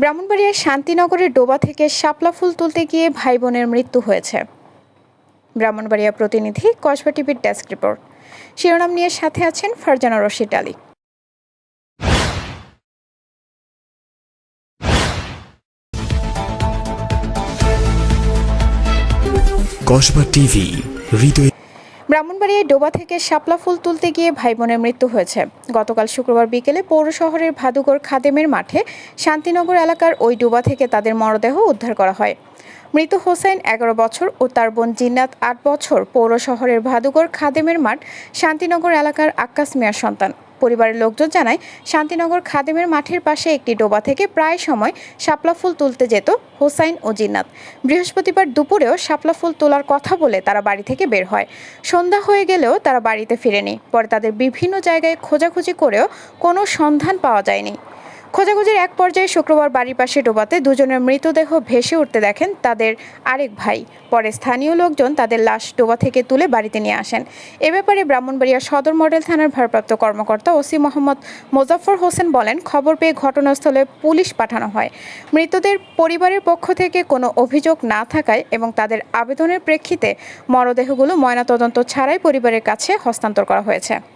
ব্রাহ্মণবাড়িয়ার শান্তিনগরের ডোবা থেকে শাপলা ফুল তুলতে গিয়ে ভাই বোনের মৃত্যু হয়েছে। ব্রাহ্মণবাড়িয়া প্রতিনিধি কসবা টিভির ডেস্ক রিপোর্ট। শিরোনাম নিয়ে সাথে আছেন ফারজানা রশিদ আলী। কসবা টিভি, হৃদয় ব্রাহ্মণবাড়িয়ায় ডোবা থেকে শাপলা ফুল তুলতে গিয়ে ভাই বোনের মৃত্যু হয়েছে। গতকাল শুক্রবার বিকেলে পৌর শহরের ভাদুগড় খাদেমের মাঠে শান্তিনগর এলাকার ওই ডোবা থেকে তাদের মরদেহ উদ্ধার করা হয়। মৃত হোসেন এগারো বছর ও তার বোন জিন্নাত আট বছর পৌর শহরের ভাদুগড় খাদেমের মাঠ শান্তিনগর এলাকার আক্কাস মিয়ার সন্তান। পরিবারের লোকজন জানায়, শান্তিনগর খাদেমের মাঠের পাশে একটি ডোবা থেকে প্রায় সময় শাপলা ফুল তুলতে যেত হোসাইন ও জিন্নাত। বৃহস্পতিবার দুপুরেও শাপলা ফুল তোলার কথা বলে তারা বাড়ি থেকে বের হয়। সন্ধ্যা হয়ে গেলেও তারা বাড়িতে ফিরেনি। পরে তাদের বিভিন্ন জায়গায় খোঁজাখুঁজি করেও কোনো সন্ধান পাওয়া যায়নি। খোঁজাখুঁজির এক পর্যায়ে শুক্রবার বাড়ির পাশে ডোবাতে দুজনের মৃতদেহ ভেসে উঠতে দেখেন তাদের আরেক ভাই। পরে স্থানীয় লোকজন তাদের লাশ ডোবা থেকে তুলে বাড়িতে নিয়ে আসেন। এ ব্যাপারে ব্রাহ্মণবাড়িয়া সদর মডেল থানার ভারপ্রাপ্ত কর্মকর্তা ওসি মোহাম্মদ মোজাফর হোসেন বলেন, খবর পেয়ে ঘটনাস্থলে পুলিশ পাঠানো হয়। মৃতদের পরিবারের পক্ষ থেকে কোনো অভিযোগ না থাকায় এবং তাদের আবেদনের প্রেক্ষিতে মরদেহগুলো ময়নাতদন্ত ছাড়াই পরিবারের কাছে হস্তান্তর করা হয়েছে।